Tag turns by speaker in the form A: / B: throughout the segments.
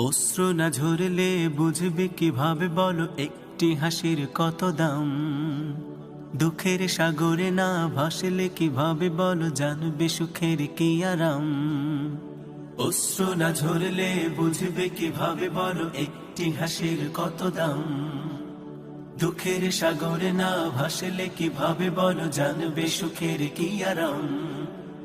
A: অশ্রু না ঝরলে বুঝবে কীভাবে বলো, একটি হাসির কত দাম? দুঃখের সাগরে না ভাসলে কীভাবে বলো, জানবে সুখের কি আরাম? অশ্রু না ঝরলে বুঝবে কীভাবে বলো, একটি হাসির কত দাম? দুঃখের সাগরে না ভাসলে কীভাবে বলো, জানবে সুখের কি আরাম?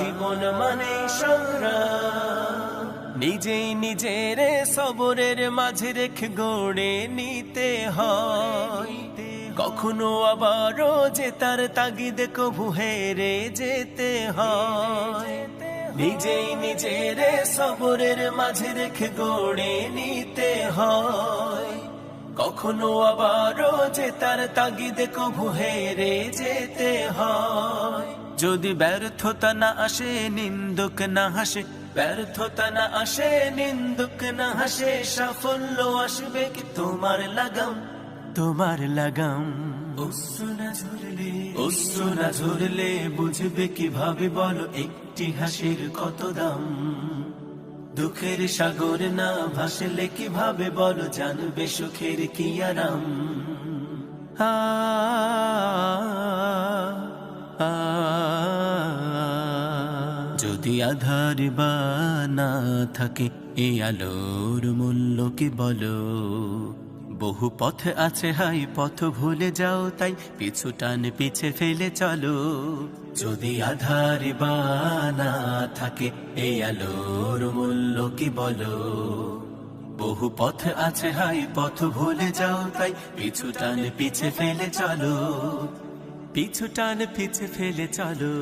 A: জীবন মানে সংগ্রাম। নিজেই নিজের সবরের মাঝে রেখে গড়ে নিতে হয়। কখনো আবারও যে তার তাগিদে কভু হেরে যেতে হয়। নিজেই নিজের সবরের মাঝে রেখে গড়ে নিতে হয়। কখনো আবারও যে তার তাগিদে কভু হেরে যেতে হয়। যদি ব্যর্থতা না আসে নিন্দুক না হাসে ব্যর্থতা না আসে নিন্দুক না হাসে সাফল্য আসবে কি তোমার লাগাম? তোমার লাগাম। অশ্রু না ঝরলে অশ্রু না ঝরলে বুঝবে কীভাবে বলো একটি হাসির কত দাম? দুঃখের সাগর না ভাসলে কীভাবে বলো জানবে সুখের কি আরাম? আ, আ, যদি আধার বা না থাকে এই আলোর মূল্য কি বলো? বহু পথ আছে হাই, পথ ভুলে যাও তাই, পিছু টান পিছে ফেলে চলো। যদি আধার বা না থাকে এই আলোর মূল্য কি বলো? বহু পথ আছে হাই, পথ ভুলে যাও তাই, পিছু টান পিছে ফেলে চলো। পিছু টান পিছে ফেলে চলো।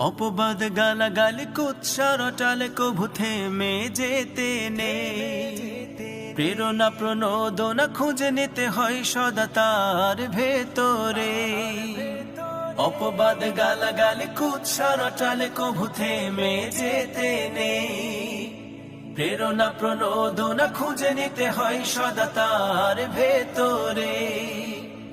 A: অপবাদ গালা গালে কুৎসার টালে কভু থেমে যেতে নেই। প্রেরণা প্রণোদনা খুঁজে নিতে হয় সদা তার ভেতরে। অপবাদ গালা গালে কুৎসার টালে কভু থেমে যেতে নেই। প্রেরণা প্রণোদনা খুঁজে নিতে হয় সদা তার ভেতরে।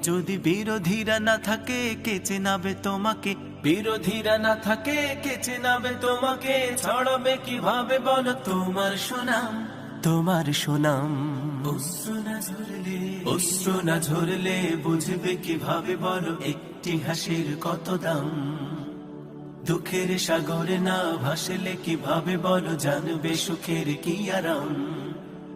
A: যদি বিরোধীরা না থাকে, কে চেনাবে তোমাকে? বিরোধীরা না থাকে, কে চেনাবে তোমাকে? ছড়াবে কীভাবে বলো? তোমার সুনাম তোমার সুনাম। অশ্রু না ঝরলে বুঝবে কীভাবে বলো? একটি হাসির কত দাম? দুঃখের সাগরে না ভাসলে কীভাবে বলো? জানবে সুখের কি আরাম?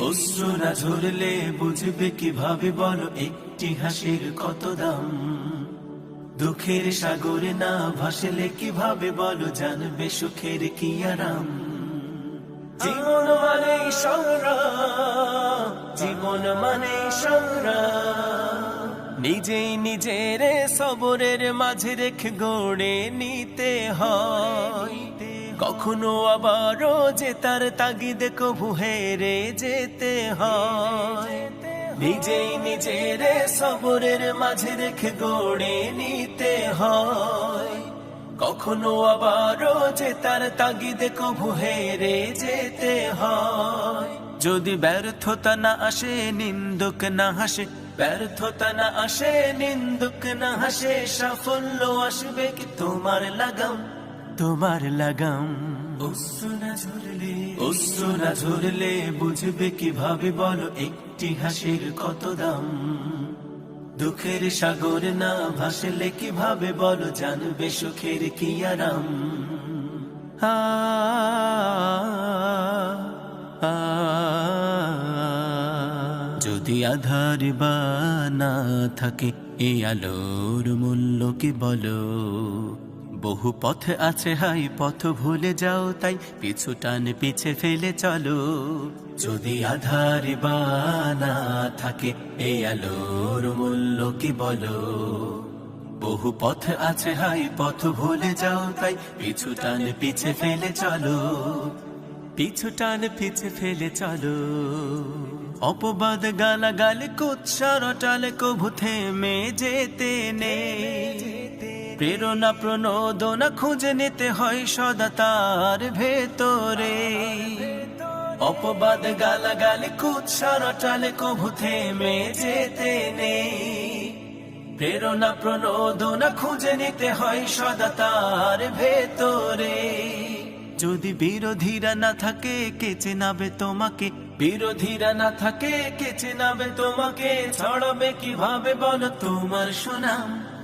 A: অশ্রু না ঝরলে বুঝবে কীভাবে বলো একটি হাসির কত দাম? দুঃখের সাগরে না ভাসলে কীভাবে বলো জানবে সুখের কি আরাম? জীবন মানে জীবন মানে নিজেই নিজের সবরের মাঝে রেখে গড়ে নিতে হয়। কখনো আবারও যে তার তাগিদে কভু হেরে যেতে হয়। নিজেই নিজের সবরের মাঝে রেখে গড়ে নিতে হয়। কখনো আবারও যে তার তাগিদে কভু হেরে যেতে হয়। যদি ব্যর্থতা না আসে, নিন্দুক না হাসে, ব্যর্থতা না আসে, নিন্দুক না হাসে, সাফল্য আসবে কি তোমার লাগাম? তোমার লাগাম। অশ্রু না ঝরলে অশ্রু না ঝরলে বুঝবে কীভাবে বলো একটি হাসির কত দাম? দুঃখের সাগর না ভাসলে কীভাবে বলো জানবে সুখের কি আরাম? আ, যদি আধার বা না থাকে এই আলোর মূল্য কি বলো? বহু পথ আছে, হাই পথ ভুলে যাও তাই পিছু টান পিছে ফেলে চলো। যদি আধার বানা থাকে, এই আলোর মূল্য কি বলো? বহু পথ আছে, হাই পথ ভুলে যাও তাই পিছু টান পিছে ফেলে চলো। পিছু টান পিছে ফেলে চলো। অপবাদ গালা গালে কুৎসার টালে কভু থেমে যেতে নেই। প্রেরণা প্রণোদনা খুঁজে নিতে হয় সদা তার ভেতরে। অপবাদ গালা গালে কুৎসার টালে কভু থেমে যেতে নেই। প্রেরণা প্রণোদনা খুঁজে নিতে হয় সদা তার ভেতরে। যদি বিরোধীরা না থাকে, কে চেনাবে তোমাকে? বিরোধীরা না থাকে, কে চেনাবে তোমাকে? ছড়াবে কীভাবে বলো তোমার সুনাম?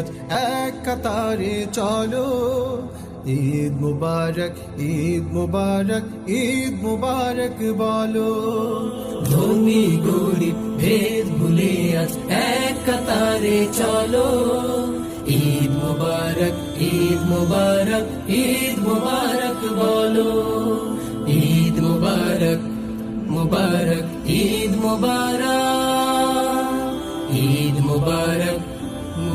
B: আজ এক কাতারে চলো। ঈদ মুবারক ঈদ মুবারক ঈদ মুবারক বলো।
C: ধনী, গরিব, ভেদ ভুলে আজ এক কাতারে চলো। ঈদ মুবারক ঈদ মুবারক ঈদ মুবারক বলো। ঈদ মুবারক মুবারক, ঈদ মুবারক ঈদ মুবারক।